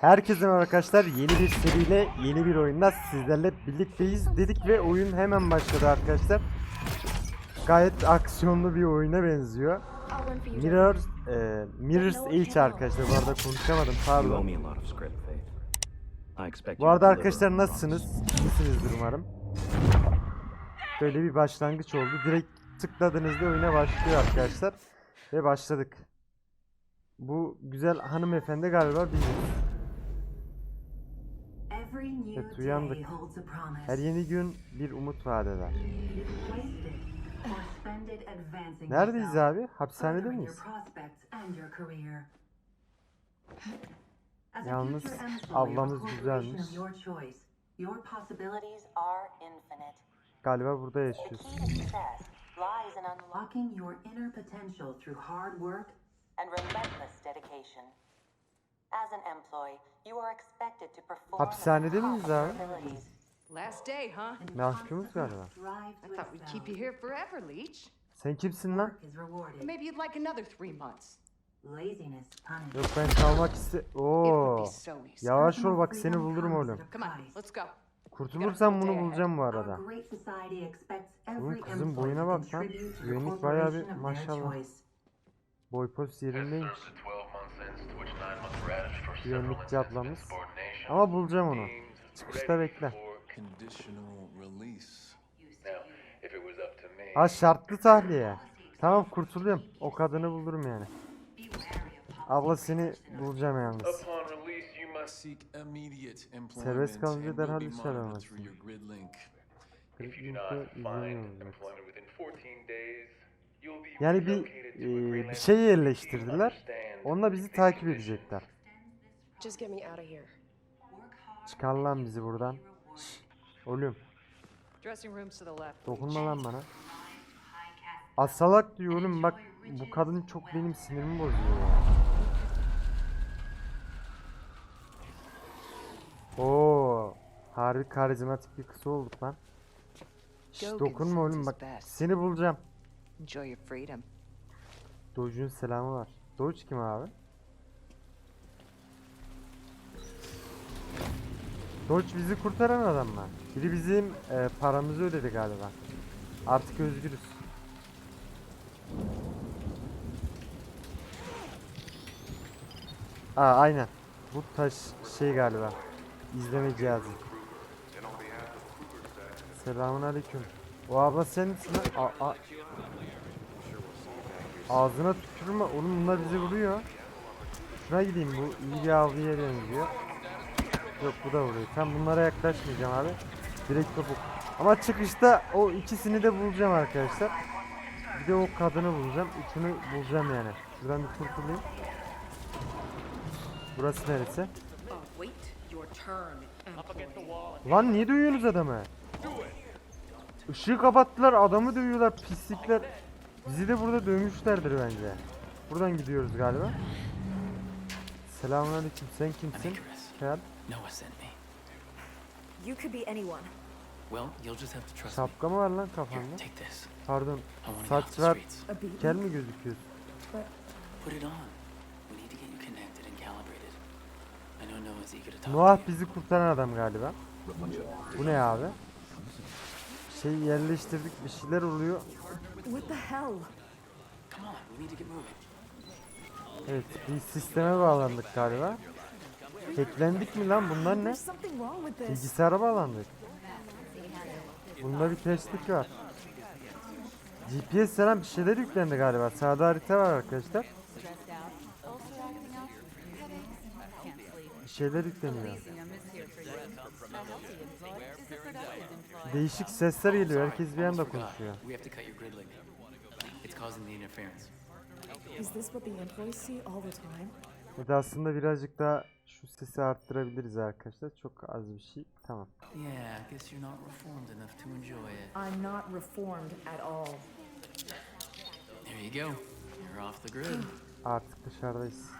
Herkese arkadaşlar yeni bir seriyle yeni bir oyunda sizlerle birlikteyiz dedik ve oyun hemen başladı arkadaşlar. Gayet aksiyonlu bir oyuna benziyor. Mirror, e, Mirror's Edge arkadaşlar bu arada konuşamadım pardon. Bu arada arkadaşlar nasılsınız? İyisinizdir umarım. Böyle bir başlangıç oldu. Direkt tıkladığınızda oyuna başlıyor arkadaşlar. Ve başladık. Bu güzel hanımefendi galiba biziz. Evet uyandık. Her yeni gün bir umut vaat eder. Neredeyiz abi? Hapishanede miyiz? Yalnız ablamız güzelmiş. Galiba burada The yaşıyoruz. key to success lies in unlocking your inner potential through hard work and relentless dedication. As an employee, you are expected to perform Hapishanede miyiz abi? Last day, huh? Mahkumuz galiba. I thought we'd keep you here forever, Leech. Sen kimsin lan? Work is rewarded. Maybe you'd like another three months. Laziness punished. Yok ben kalmak iste... It Oo. Yavaş ol bak seni bulurum oğlum. Come on, let's go. Kurtulursam bunu bulacağım bu arada. great society expects Oğlum every kızın employee boyuna to bak lan. Güvenlik bayağı bir maşallah. choice. Boy poz yerindeymiş. Ablamız. insubordination. Ama bulacağım onu. Çıkışta bekle. Ha şartlı tahliye. Tamam kurtuluyorum. O kadını bulurum yani. Abla seni bulacağım yalnız. Serbest kalınca derhal iş aramazsın. through your grid link. If you do Kesinlikle not find izleniyoruz. employment within 14 days, you'll be Yani bir e, bir şey yerleştirdiler. Onunla bizi takip edecekler. Just get me out of here. Çıkar lan bizi buradan. Şşş, Oğlum Dressing rooms to the left. dokunma lan bana. Asalak diyor oğlum bak bu kadın çok benim sinirimi bozuyor ya. Oo, harbi karizmatik bir kız olduk lan. Şşş, Go dokunma oğlum bak seni bulacağım. Enjoy your freedom. Doge'un selamı var. Doge kim abi? Doge bizi kurtaran adam mı? Biri bizim e, paramızı ödedi galiba. Artık özgürüz. Aa aynen. Bu taş şey galiba. İzleme cihazı. Selamun aleyküm. O abla sen misin lan? Ağzına tükürme. Oğlum bunlar bizi vuruyor. Şuna gideyim bu iyi bir avlıya benziyor. Yok bu da vuruyor. Tam bunlara yaklaşmayacağım abi. Direkt topuk. Ama çıkışta o ikisini de bulacağım arkadaşlar. Bir de o kadını bulacağım. Üçünü bulacağım yani. Şuradan bir kurtulayım. Burası neresi? Lan niye dövüyorsunuz adamı? Işığı kapattılar adamı dövüyorlar pislikler. Bizi de burada dövmüşlerdir bence. Buradan gidiyoruz galiba. Selamünaleyküm. Sen kimsin? Kel. Noah sent me. You could be anyone. Well, you'll just have to trust me. Şapka mı var lan Here, kafanda? take this. Pardon. Saç ver. Kel mi gözüküyorsun? Put it on. We need to get you connected and calibrated. I know Noah's eager to talk Noah bizi kurtaran adam galiba. Bu ne abi? Şey yerleştirdik bir şeyler oluyor. What the hell? Come on, we need to get moving. Evet bir sisteme bağlandık galiba. Hacklendik mi lan bunlar ne? Bilgisayara bağlandık. Bunda bir terslik var. GPS falan bir şeyler yüklendi galiba. Sağda harita var arkadaşlar. Bir şeyler yükleniyor. Değişik sesler geliyor. Herkes bir anda konuşuyor. Is this what the employees see all the time? Bir de aslında birazcık daha şu sesi arttırabiliriz arkadaşlar. Çok az bir şey. Tamam. Yeah, I guess you're not reformed enough to enjoy it. I'm not reformed at all. There you go. You're off the grid. Artık dışarıdayız.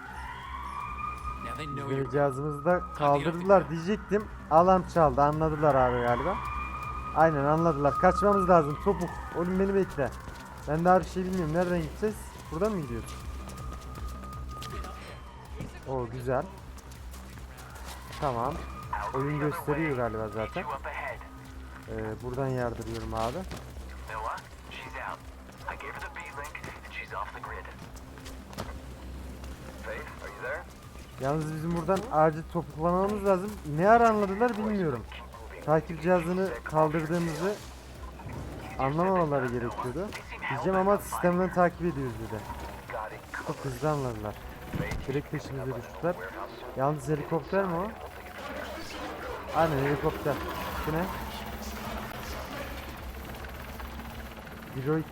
Böyle cihazımızı da kaldırdılar diyecektim. Alarm çaldı. Anladılar abi galiba. Aynen anladılar. Kaçmamız lazım. Topuk. Oğlum beni bekle. Ben daha bir şey bilmiyorum. Nereden gideceğiz? Buradan mı gidiyoruz? Oo güzel. Tamam. Oyun gösteriyor galiba zaten. Ee, buradan yardırıyorum abi. Yalnız bizim buradan acil topuklamamız lazım. Ne ara anladılar bilmiyorum. Takip cihazını kaldırdığımızı anlamamaları gerekiyordu. Diyeceğim ama sistemden takip ediyoruz dedi. Çok hızlı anladılar. Direkt peşimize düştüler. Yalnız helikopter mi o? Aynen helikopter. Bu ne? Droid.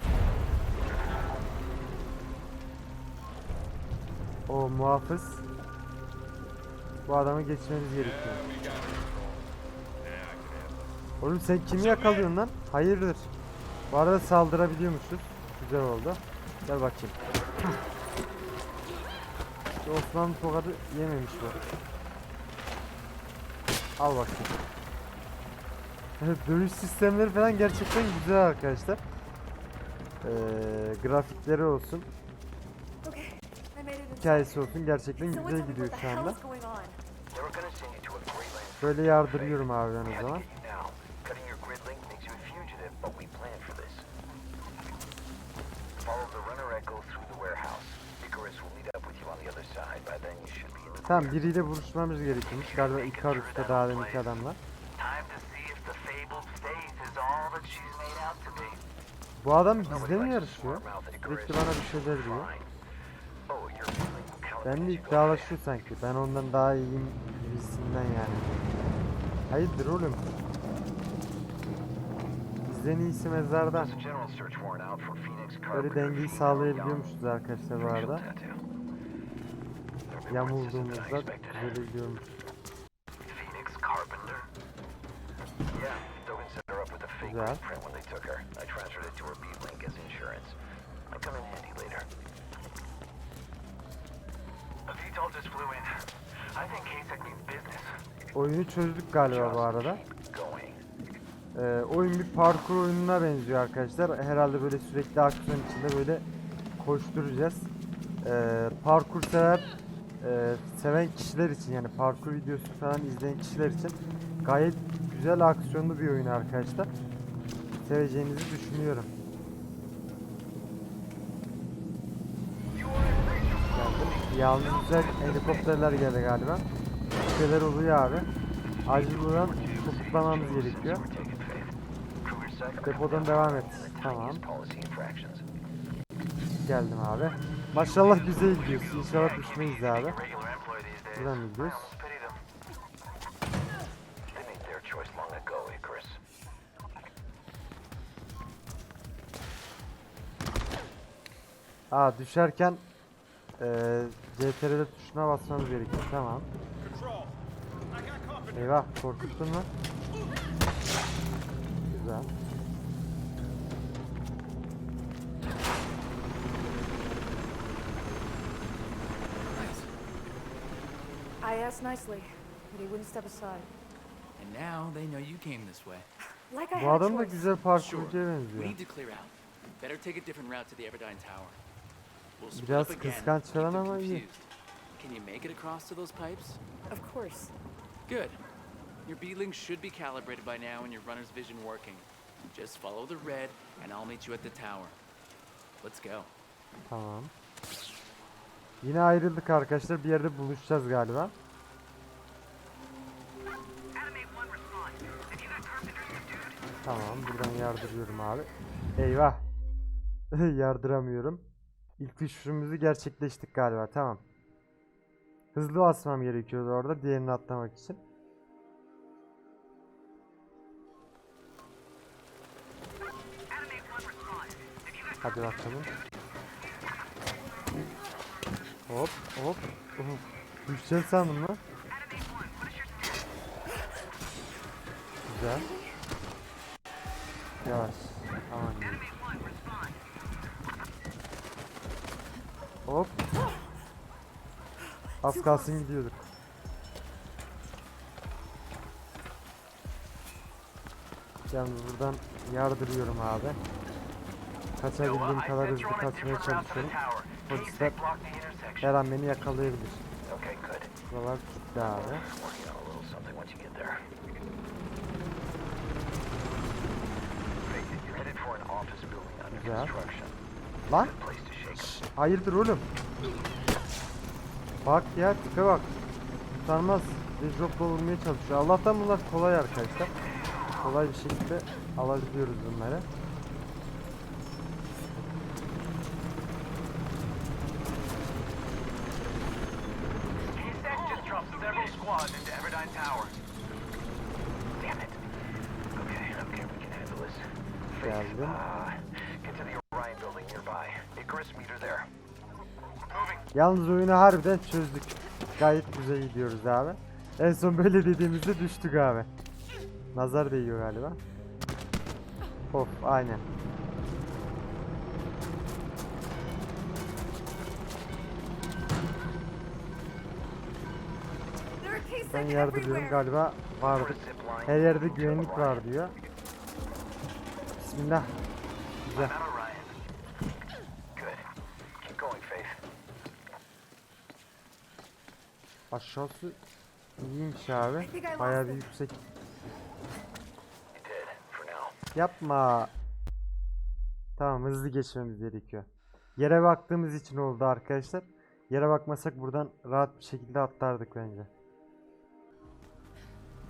O muhafız. Bu adamı geçmemiz gerekiyor. Oğlum sen kimi yakalıyorsun lan? Hayırdır? Bu arada saldırabiliyormuşuz. Güzel oldu. Gel bakayım. Osmanlı tokadı yememiş bu. Al bakayım. Evet, dövüş sistemleri falan gerçekten güzel arkadaşlar. Ee, grafikleri olsun, hikayesi olsun gerçekten güzel gidiyor şu anda. Böyle yardırıyorum abi ben o zaman. get you now. Cutting your grid link makes you a fugitive, but we planned for this. Follow the runner echo through the warehouse. Icarus will meet up with you on the other side. By then you should be in the Tamam biriyle buluşmamız gerekiyormuş. Galiba Icarus'ta daha out to be. Bu adam bizde mi yarışıyor? Sürekli bana bir şeyler diyor. You go iddialaşıyor sanki. Ben ondan daha iyiyim gibisinden yani. Hayırdır oğlum? Bizden iyisi mezardan. There's a general search warrant out for Phoenix Böyle dengeyi sağlayabiliyormuşuz arkadaşlar bu arada. A fake Güzel. print when they took her. I transferred it to her B-Link as insurance. Might come in handy later. A VTOL just flew in. I think KSEC means business. Oyunu çözdük galiba bu arada. Ee, oyun bir parkur oyununa benziyor arkadaşlar. Herhalde böyle sürekli aksiyon içinde böyle koşturacağız. Ee, parkur sever, e, seven kişiler için yani parkur videosu falan izleyen kişiler için gayet güzel aksiyonlu bir oyun arkadaşlar. Seveceğinizi düşünüyorum. Geldim. Yalnız güzel helikopterler geldi galiba. Şeyler oluyor abi. Acil buradan topuklamamız gerekiyor. Depodan devam et. Tamam. Geldim abi. Maşallah güzel gidiyorsun. İnşallah düşmeyiz abi. Buradan mı gidiyoruz? Aa düşerken eee CTRL tuşuna basmamız gerekiyor. Tamam. Eyvah korkuttun mu? Güzel. Asked nicely, but he wouldn't step aside. And now they know you came this way. Like I Bu had a adam da choice. güzel Sure. parkurcuya We benziyor. need to clear out. Better take a different route to the Everdine Tower. We'll split Biraz up again. kıskanç keep falan them ama iyi. confused. Can you make it across to those pipes? Of course. Good. Your B-Link should be calibrated by now and your runner's vision working. Just follow the red and I'll meet you at the tower. Let's go. Tamam. Yine ayrıldık arkadaşlar. Bir yerde buluşacağız galiba. Tamam buradan yardırıyorum abi. Eyvah. Yardıramıyorum. İlk düşüşümüzü gerçekleştik galiba. Tamam. Hızlı basmam gerekiyordu orada diğerini atlamak için. Hadi bakalım. Hop hop. Uf, Düşeceğim sandım lan. Güzel. Yavaş. Diyeyim. Hop. Az kalsın gidiyorduk. Yalnız buradan yardırıyorum abi. Kaçabildiğim kadar hızlı kaçmaya çalışıyorum. Polisler her an beni yakalayabilir. Buralar kilitli abi. Working on a little something once you get there. Faith it, you're headed for an office construction. Lan hayırdır oğlum? Bak ya tipe bak. Tutanmaz. Deadlock'la vurmaya çalışıyor. Allah'tan bunlar kolay arkadaşlar. Kolay bir şekilde alabiliyoruz bunları. Yalnız oyunu harbiden çözdük. Gayet güzel gidiyoruz abi. En son böyle dediğimizde düştük abi. Nazar değiyor galiba. Of aynen. Ben yardırıyorum galiba vardık. Her yerde güvenlik var diyor. Bismillah. Güzel. I'm at Orion. Good. Keep going, Faith. Aşağısı iyiymiş abi. Bayağı bir yüksek. Yapma. Tamam hızlı geçmemiz gerekiyor. Yere baktığımız için oldu arkadaşlar. Yere bakmasak buradan rahat bir şekilde atlardık bence.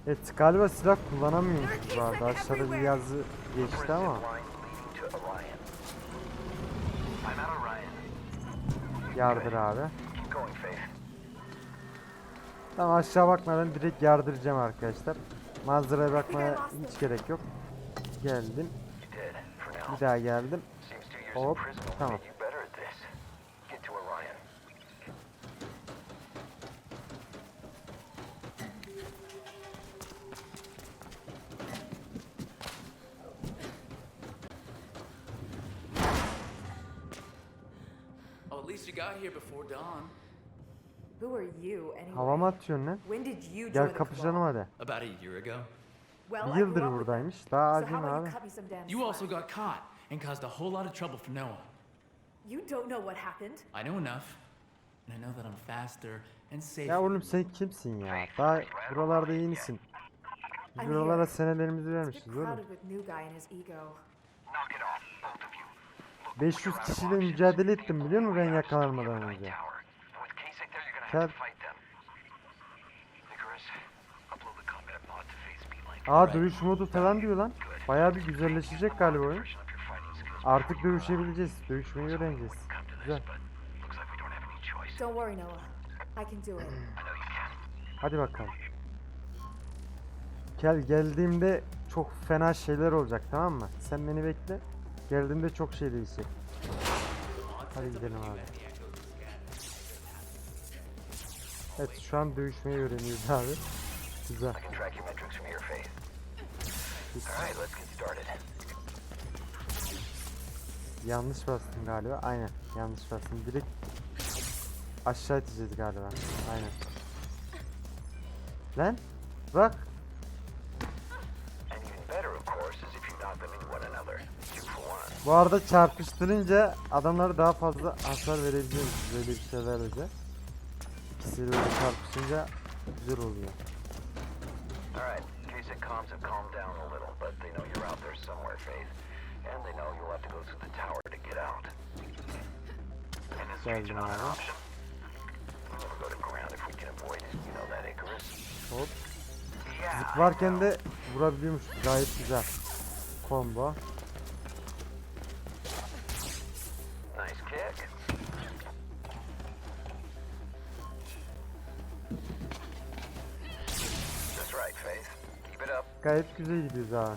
Evet galiba silah kullanamıyormuş bu arada. Aşağıda bir yazı geçti ama. Zip line Tamam aşağı bakmadan direkt yardıracağım arkadaşlar. Manzaraya bakmaya hiç gerek yok. Geldim. Bir daha geldim. Hop, tamam. You anyway? Hava mı atıyorsun lan? When did you join Gel the kapışalım hadi. About a year ago. Well, Bir I grew yıldır up with them. buradaymış. Daha So acım how about abi. you cut me some damn You also slack? got caught and caused a whole lot of trouble for Noah. You don't know what happened. I know enough, and I know that I'm faster and safer. Ya oğlum sen kimsin ya? Daha buralarda yenisin. Biz buralara senelerimizi It's a bit vermişiz oğlum. crowded with new guy and his ego. Knock it off, both of you. Look, 500 kişiyle mücadele ettim biliyor musun ben yakalanmadan önce? Tower. And with Kasich there, you're gonna Kel- have to fight them. Icarus, upload the combat mod to Faith's beat link. Aa dövüş modu falan diyor lan. Bayağı bir güzelleşecek galiba oyun. Artık dövüşebileceğiz. Dövüşmeyi öğreneceğiz. Güzel. don't worry, Noah. I can do it. Hadi bakalım. Gel geldiğimde çok fena şeyler olacak tamam mı? Sen beni bekle. Geldiğimde çok şey değişecek. Hadi gidelim abi. Evet şu an dövüşmeyi öğreniyoruz abi. Güzel. Yanlış bastım galiba. Aynen. Yanlış bastım. Direkt aşağı iteceğiz galiba. Aynen. Lan bak. Bu arada çarpıştırınca adamlara daha fazla hasar verebiliyoruz böyle bir şeyler de. İkisi böyle çarpışınca güzel oluyor. Comms have calmed down a little, but they know you're out there somewhere, Faith. And they know you'll have to go through the tower to get out. And are not an option. We'll go to ground if we can avoid it. You know that, Icarus? Hop. Zıplarken de vurabiliyormuş. Gayet güzel. Combo. Gayet güzel gidiyoruz abi.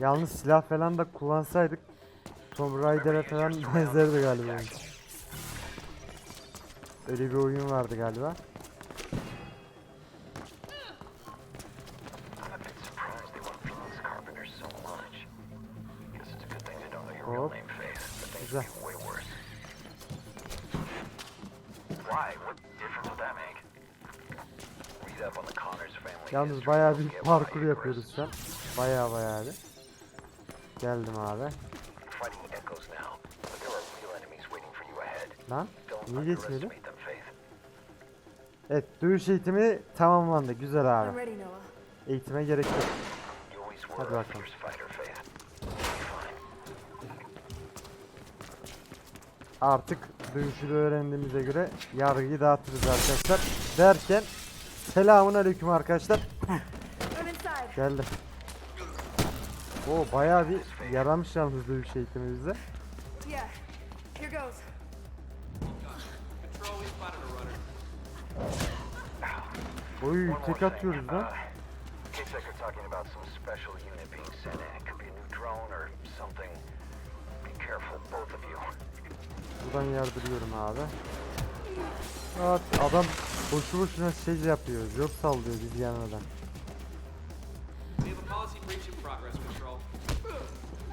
Yalnız silah falan da kullansaydık Tomb Raider'e falan benzerdi galiba. Öyle bir oyun vardı galiba. Yalnız bayağı bir parkur yapıyoruz an. Bayağı bayağı bir. Geldim abi. Lan Niye geçmedi? underestimate them, Faith. Evet dövüş eğitimi tamamlandı. Güzel abi. Eğitime gerek yok. Hadi bakalım. Artık dövüşü öğrendiğimize göre yargıyı dağıtırız arkadaşlar. Derken selamun aleyküm arkadaşlar. Geldi. O bayağı bir yaramış yalnız dövüş eğitimi bize. Yeah. Here goes. Oy tek atıyoruz lan. Buradan yardırıyorum abi. Evet, adam boşu boşuna şey yapıyor. Job sallıyor biz Control.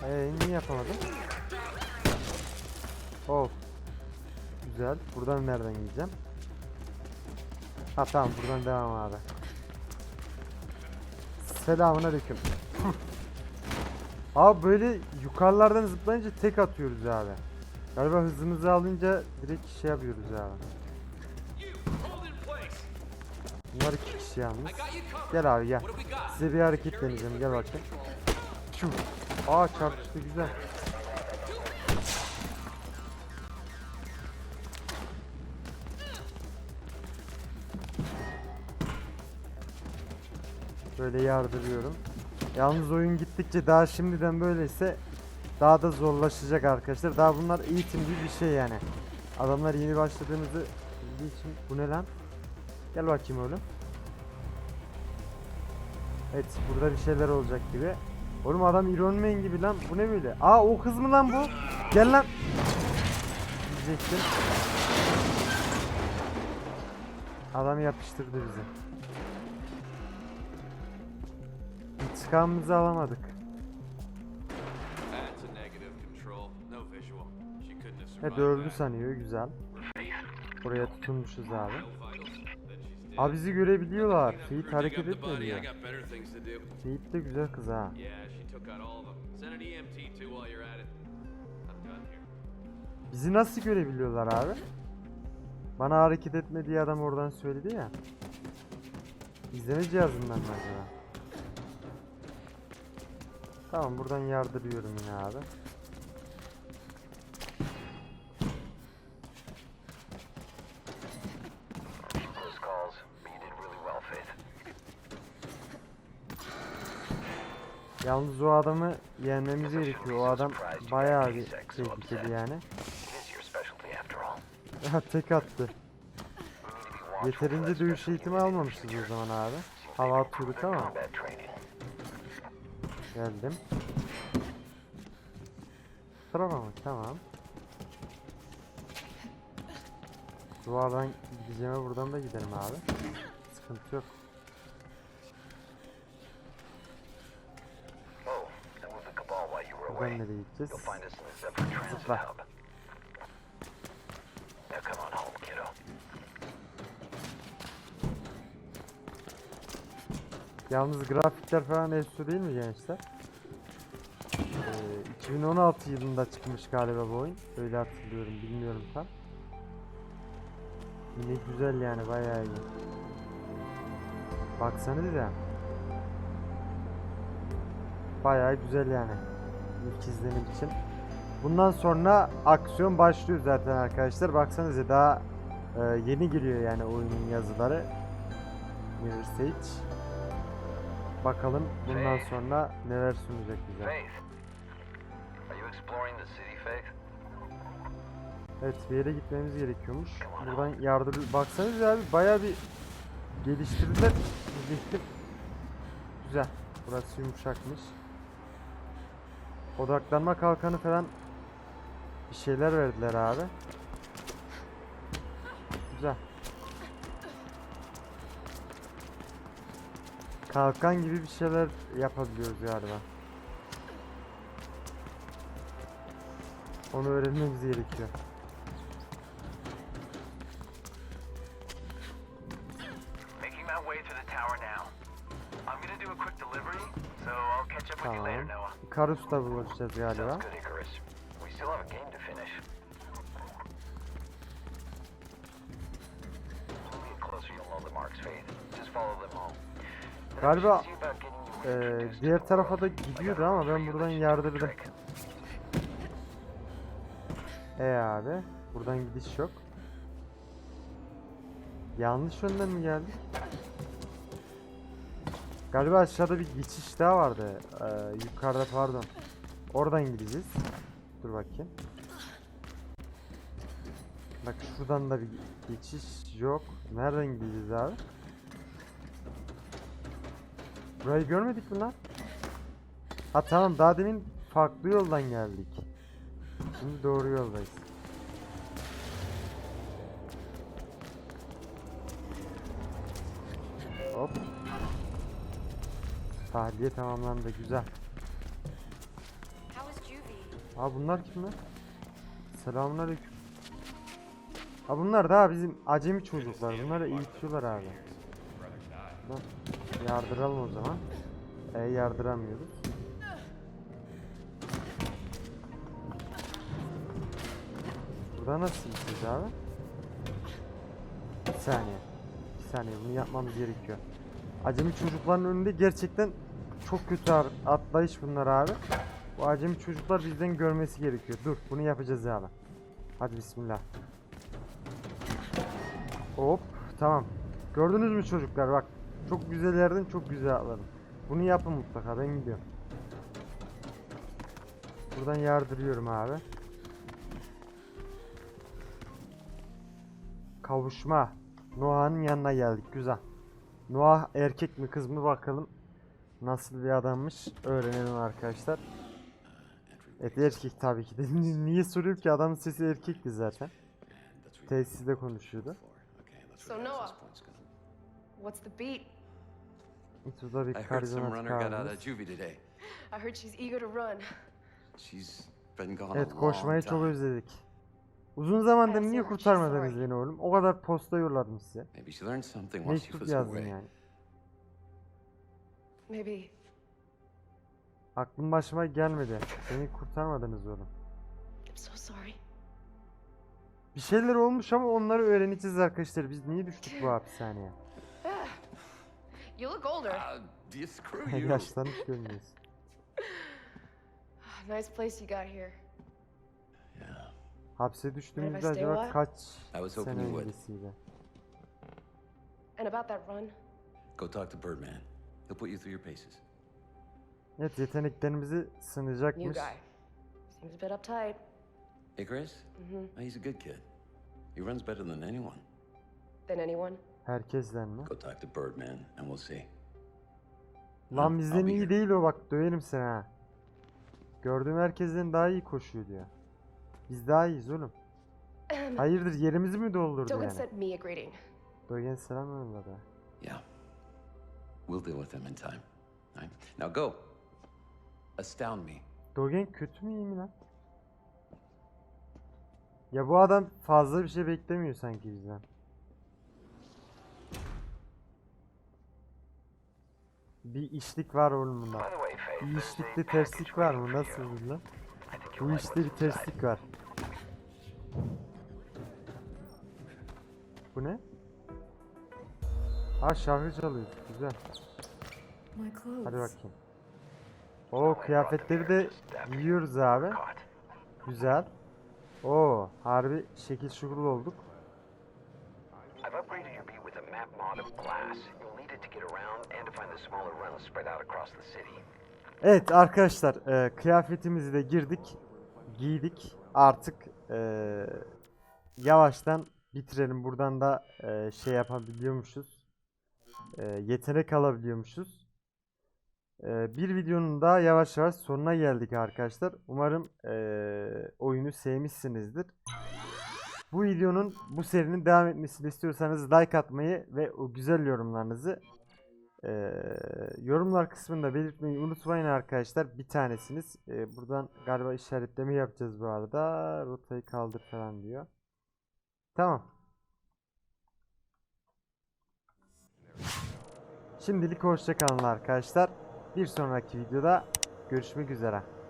Eee niye yapamadım? Oh. Güzel. Buradan nereden gideceğim? Ha tamam buradan devam abi. Selamun aleyküm. abi böyle yukarılardan zıplayınca tek atıyoruz abi. Galiba hızımızı alınca direkt şey yapıyoruz abi. Bunlar iki kişi yalnız. Gel abi gel. Size bir hareket deneyeceğim gel bakayım. Şu. Aa çarpıştı güzel. Böyle yardırıyorum. Yalnız oyun gittikçe daha şimdiden böyleyse daha da zorlaşacak arkadaşlar. Daha bunlar eğitim gibi bir şey yani. Adamlar yeni başladığımızı bildiği için bu ne lan? Gel bakayım oğlum. Evet burada bir şeyler olacak gibi. Oğlum adam Iron Man gibi lan. Bu ne böyle? Aa o kız mı lan bu? Gel lan. Diyecektim. Adam yapıştırdı bizi. İntikamımızı alamadık. Evet öldü sanıyor güzel. Buraya tutunmuşuz abi. Abi bizi görebiliyorlar. Seyit hareket do. Seyit de güzel kız ha. Here. Bizi nasıl görebiliyorlar abi? Bana hareket etme diye adam oradan söyledi ya. İzleme cihazından mı acaba? Tamam buradan yardırıyorum yine abi. Yalnız o adamı yenmemiz gerekiyor. O adam bayağı bir tehlikeli yani. Tek attı. Yeterince dövüş eğitimi almamışız o zaman abi. Hava atıyorduk ama. Geldim. Tarafa mı? Tamam. Duvardan gideceğime buradan da gidelim abi. Sıkıntı yok. Oh, I moved the Cabal away. nereye gideceğiz? Zıpla. Yalnız grafikler falan efsu değil mi gençler? Ee, 2016 yılında çıkmış galiba bu oyun. Öyle hatırlıyorum, bilmiyorum tam. Yine güzel yani bayağı iyi. Baksanıza. Bayağı güzel yani. İlk izlenim için. Bundan sonra aksiyon başlıyor zaten arkadaşlar. Baksanıza daha e, yeni geliyor yani oyunun yazıları. Mirror Stage. Bakalım bundan sonra neler sunacak bize. Evet bir yere gitmemiz gerekiyormuş. Buradan yardım... Baksanıza abi bayağı bir geliştirdiler. Güzel. Burası yumuşakmış. Odaklanma kalkanı falan bir şeyler verdiler abi. Güzel. Kalkan gibi bir şeyler yapabiliyoruz galiba. Onu öğrenmemiz gerekiyor. Karus'ta bulacağız galiba. Galiba e, diğer tarafa da gidiyordu ama ben buradan yardırdım. E ee abi buradan gidiş yok. Yanlış yönden mi geldik? Galiba aşağıda bir geçiş daha vardı. Eee, yukarıda pardon. Oradan gideceğiz. Dur bakayım. Bak şuradan da bir geçiş yok. Nereden gideceğiz abi? Burayı görmedik mi lan? Ha tamam daha demin farklı yoldan geldik. Şimdi doğru yoldayız. Tahliye tamamlandı güzel. Aa bunlar kim lan? Selamünaleyküm. Ha bunlar daha bizim acemi çocuklar. Bunları eğitiyorlar abi. Dur, Yardıralım o zaman. E yardıramıyoruz. Burada nasıl gideceğiz abi? Bir saniye. Bir saniye bunu yapmamız gerekiyor. Acemi çocukların önünde gerçekten çok kötü atlayış bunlar abi. Bu acemi çocuklar bizden görmesi gerekiyor. Dur bunu yapacağız abi. Hadi bismillah. Hop tamam. Gördünüz mü çocuklar bak. Çok güzel yerden çok güzel atladım. Bunu yapın mutlaka ben gidiyorum. Buradan yardırıyorum abi. Kavuşma. Noah'nın yanına geldik güzel. Noah erkek mi kız mı bakalım. Nasıl bir adammış öğrenelim arkadaşlar. Evet erkek tabii ki de. Niye soruyorum ki adamın sesi erkekti zaten. Tesiste konuşuyordu. So Noah, what's the beat? İtu'da bir I heard some runner got out of juvie today. I heard she's eager to run. She's been gone Evet koşmayı çok özledik. Uzun zamandır niye kurtarmadınız beni oğlum? O kadar posta yolladım size. Maybe she learned something while she Mektup was yazdım away. yani. Maybe Aklım başıma gelmedi. Beni kurtarmadınız oğlum. I'm so sorry. Bir şeyler olmuş ama onları öğreneceğiz arkadaşlar. Biz niye düştük bu hapishaneye? You look older. Ah? Yaşlanmış görünüyoruz. nice place you got here. Hapse düştüğümüzde stay a acaba kaç was hoping sene you would. öncesiydi? And about that run, Go talk to Birdman. He'll put you through your paces. Evet yeteneklerimizi new sınayacakmış. guy. Seems a bit uptight. Icarus? Mm-hmm. Oh, he's a good kid. He runs better than anyone. Than anyone. Herkesten mi? Go talk to Birdman and we'll see. Lan bizden iyi değil o bak döverim seni ha. Gördüğüm herkesten daha iyi koşuyor diyor. Biz daha iyiyiz oğlum. Hayırdır yerimizi mi doldurdu Dogan yani? sent me a greeting. Dogen selam yolladı. Yeah. We'll deal with him in time. Right? Now go. Astound me. Dogen kötü mü iyi mi lan? Ya bu adam fazla bir şey beklemiyor sanki bizden. Bir işlik var oğlum bunda. Bir işlikte terslik var mı? Nasıl you. lan? Bu işte bir terslik var. Bu ne? Ha şarkı çalıyor. Güzel. Hadi bakayım. O kıyafetleri de giyiyoruz abi. Güzel. Oo harbi şekil şukul olduk. Evet arkadaşlar e, kıyafetimizi de girdik. Giydik. Artık e, yavaştan bitirelim. Buradan da e, şey yapabiliyormuşuz. E, yetenek alabiliyormuşuz. E, bir videonun daha yavaş yavaş sonuna geldik arkadaşlar. Umarım e, oyunu sevmişsinizdir. Bu videonun, bu serinin devam etmesini istiyorsanız like atmayı ve o güzel yorumlarınızı ee, yorumlar kısmında belirtmeyi unutmayın arkadaşlar. Bir tanesiniz. Ee, buradan galiba işaretleme yapacağız bu arada. Rotayı kaldır falan diyor. Tamam. Şimdilik hoşça kalın arkadaşlar. Bir sonraki videoda görüşmek üzere.